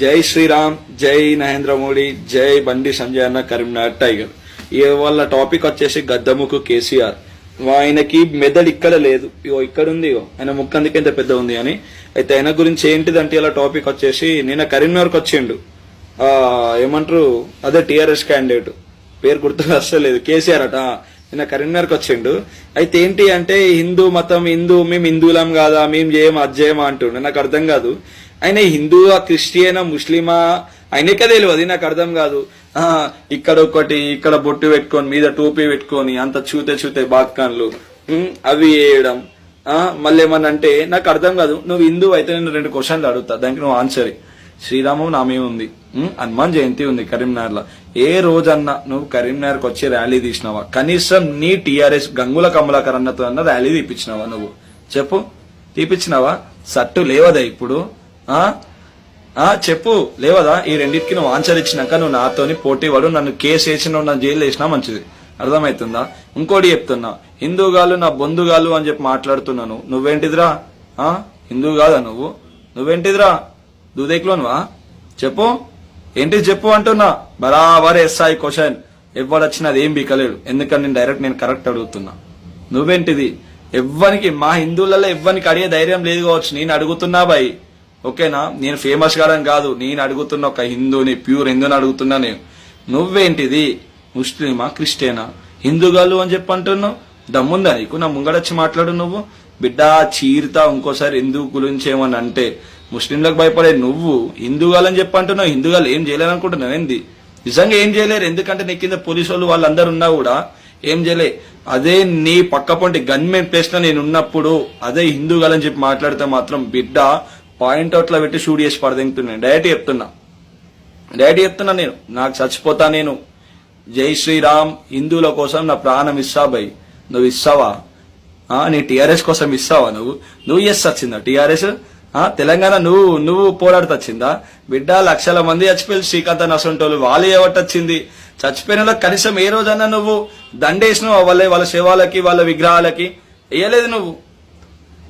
జై శ్రీరామ్ జై నరేంద్ర మోడీ జై బండి సంజయ్ అన్న కరీంనగర్ టైగర్. ఈ వాళ్ళ టాపిక్ వచ్చేసి గద్దముకు కేసీఆర్. ఆయనకి మెదడు ఇక్కడ లేదు. ఇగో ఇక్కడ ఉంది ఇగో. ఆయన ముక్కు అందుకే ఇంత పెద్ద ఉంది అని. అయితే ఆయన గురించి ఏంటిదంటే ఇలా టాపిక్ వచ్చేసి నిన్న కరీంనగర్కి వచ్చిండు. ఏమంటారు? అదే టీఆర్ఎస్ క్యాండిడేట్. పేరు గుర్తుకు వస్తలేదు. కేసీఆర్ అట. నిన్న కరీంనగర్కి వచ్చిండు. అయితే ఏంటి అంటే హిందూ మతం హిందూ మేము హిందువులం కాదా మేము చేయం అది చేయమా అంటుండే. నాకు అర్థం కాదు. ఆయన హిందూవా క్రిస్టియనా ముస్లిమా ఆయనకే తెలియదు. నాకు అర్థం కాదు. ఇక్కడ ఒకటి ఇక్కడ బొట్టు పెట్టుకొని మీద టోపీ పెట్టుకొని అంత చూతే చూతే బాక్కాన్లు అవి వేయడం. మళ్ళీ ఏమన్నా అంటే నాకు అర్థం కాదు. నువ్వు హిందూ అయితే నేను రెండు క్వశ్చన్లు అడుగుతా. దానికి నువ్వు ఆన్సర్ శ్రీరామం నా నామే ఉంది. హనుమాన్ జయంతి ఉంది కరీంనగర్లో ఏ రోజన్నా నువ్వు కరీంనగర్కి వచ్చి ర్యాలీ తీసినావా? కనీసం నీ టీఆర్ఎస్ గంగుల కమలాకర్ అన్నతో అన్న ర్యాలీ తీపించినావా నువ్వు? చెప్పు. తీపించినావా సట్టు లేవదా ఇప్పుడు? ఆ? ఆ చెప్పు. లేవదా? ఈ రెండింటికి నువ్వు ఆన్సర్ ఇచ్చినాక నువ్వు నాతోని పోటీ పడు నన్ను కేసు వేసిన నన్ను జైలు వేసినా మంచిది. అర్థమవుతుందా ఇంకోటి చెప్తున్నా. హిందూగాలు నా బంధుగాలు అని చెప్పి మాట్లాడుతున్నాను. నువ్వేంటిదిరా? ఆ? హిందూ కాదా నువ్వు? నువ్వేంటిదిరా? దూదేకులోనువా? చెప్పు. ఏంటి చెప్పు అంటున్నా? బరాబర్ ఎస్ఐ క్వశ్చన్. ఎవడొచ్చినా అది ఏం బీకలేడు. ఎందుకంటే నేను డైరెక్ట్ నేను కరెక్ట్ అడుగుతున్నా? నువ్వేంటిది? ఎవ్వనికి మా హిందువులలో ఎవ్వనికి అడిగే ధైర్యం లేదు కావచ్చు. నేను అడుగుతున్నా బాయ్ ఓకేనా? నేను ఫేమస్ కాదని కాదు. నేను అడుగుతున్న ఒక హిందూని ప్యూర్ హిందూని అడుగుతున్నా నేను. నువ్వేంటిది? ముస్లిమా? క్రిస్టియనా? హిందూగాలు అని చెప్పి అంటున్నావు. దమ్ముందా నీకు? నా ముంగడొచ్చి మాట్లాడు నువ్వు. బిడ్డ చీరుతా ఇంకోసారి హిందూ గురించి ఏమని అంటే ముస్లింలకు భయపడే నువ్వు హిందూగాలని చెప్పి అంటున్నావు హిందూగాలు ఏం చేయలేరు అనుకుంటున్నావు ఏంది? నిజంగా ఏం చేయలేరు? ఎందుకంటే నీ కింద పోలీసు వాళ్ళు వాళ్ళందరూ ఉన్నా కూడా ఏం చేయలే. అదే నీ పక్క పొంటి గన్మెన్ ప్లేస్లో నేను ఉన్నప్పుడు అదే హిందూగాలని చెప్పి మాట్లాడితే మాత్రం బిడ్డ పాయింట్ అవుట్లో పెట్టి షూట్ చేసి పడదెంగుతున్నాను. డైరెక్ట్ చెప్తున్నా. డైరెక్ట్ చెప్తున్నా నేను. నాకు చచ్చిపోతా నేను. జై శ్రీరామ్ హిందువుల కోసం నా ప్రాణం ఇస్తా బై. నువ్వు ఇస్తావా? నీ టీఆర్ఎస్ కోసం ఇస్తావా నువ్వు? నువ్వు ఎస్ వచ్చిందా? టీఆర్ఎస్? తెలంగాణ నువ్వు నువ్వు పోరాడుతొచ్చిందా? బిడ్డ లక్షల మంది చచ్చిపోయి శ్రీకాంత్ నసంటోళ్ళు వాళ్ళు ఏవట్టొచ్చింది చచ్చిపోయిన వాళ్ళకి కనీసం ఏ రోజన్నా నువ్వు దండేసినావు వాళ్ళ వాళ్ళ శవాలకి వాళ్ళ విగ్రహాలకి? వేయలేదు నువ్వు.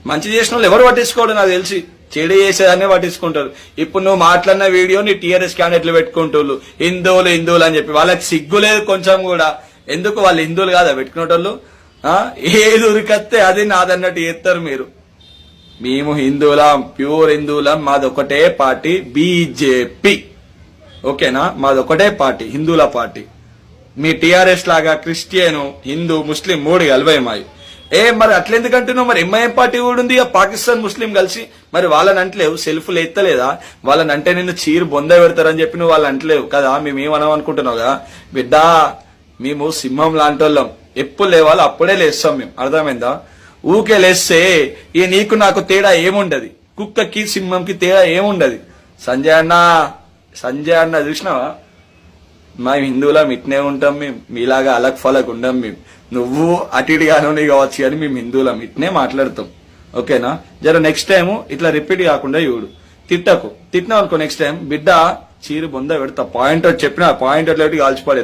మంచి చేసిన వాళ్ళు ఎవరు పట్టించుకోడు నాకు తెలిసి. చెడు చేసేదాన్ని పట్టించుకుంటారు. ఇప్పుడు నువ్వు మాట్లాడిన వీడియోని టీఆర్ఎస్ క్యాండిడేట్లు పెట్టుకుంటోళ్ళు. హిందువులు హిందువులు అని చెప్పి. వాళ్ళకి సిగ్గు లేదు కొంచెం కూడా. ఎందుకు వాళ్ళు హిందువులు కాదా పెట్టుకునేటోళ్ళు? ఏది ఉరికత్తే అది నాదన్నట్టు చేస్తారు మీరు. మేము హిందువులం ప్యూర్ హిందువులం మాది ఒకటే పార్టీ బీజేపీ ఓకేనా? మాది ఒకటే పార్టీ హిందువుల పార్టీ. మీ టిఆర్ఎస్ లాగా క్రిస్టియన్ హిందూ ముస్లిం మూడు కలవై ఏ మరి అట్లెందుకు అంటున్నావు మరి ఎంఐఎం పార్టీ కూడా ఉంది పాకిస్తాన్ ముస్లిం కలిసి. మరి వాళ్ళని అంటలేవు? సెల్ఫ్లు ఎత్తలేదా? వాళ్ళని అంటే నిన్ను చీరు బొంద పెడతారని చెప్పి నువ్వు వాళ్ళు అంటలేవు కదా? మేమేమనం అనుకుంటున్నావు కదా? బిడ్డా మేము సింహం లాంటి వాళ్ళం ఎప్పుడు లేవాలో అప్పుడే లేస్తాం మేము. అర్థమైందా? ఊకే లేస్తే ఈ నీకు నాకు తేడా ఏముండదు? కుక్కకి సింహంకి తేడా ఏముండదు? సంజయ్ అన్న సంజయ్ అన్న చూసినావా? మా హిందువులం ఇట్నే ఉంటాం మేము. మీలాగా అలక్ ఫలక్ ఉండం మేము. నువ్వు అటు ఇటుగానే కావచ్చు అని మేము హిందువులం ఇట్నే మాట్లాడతాం. ఓకేనా? జర నెక్స్ట్ టైం ఇట్లా రిపీట్ కాకుండా చూడు. తిట్టకు. తిట్టినావు అనుకో నెక్స్ట్ టైం బిడ్డ చీరు బొంద పెడతా. పాయింట్ చెప్పిన పాయింట్ అట్లా కాల్చిపడే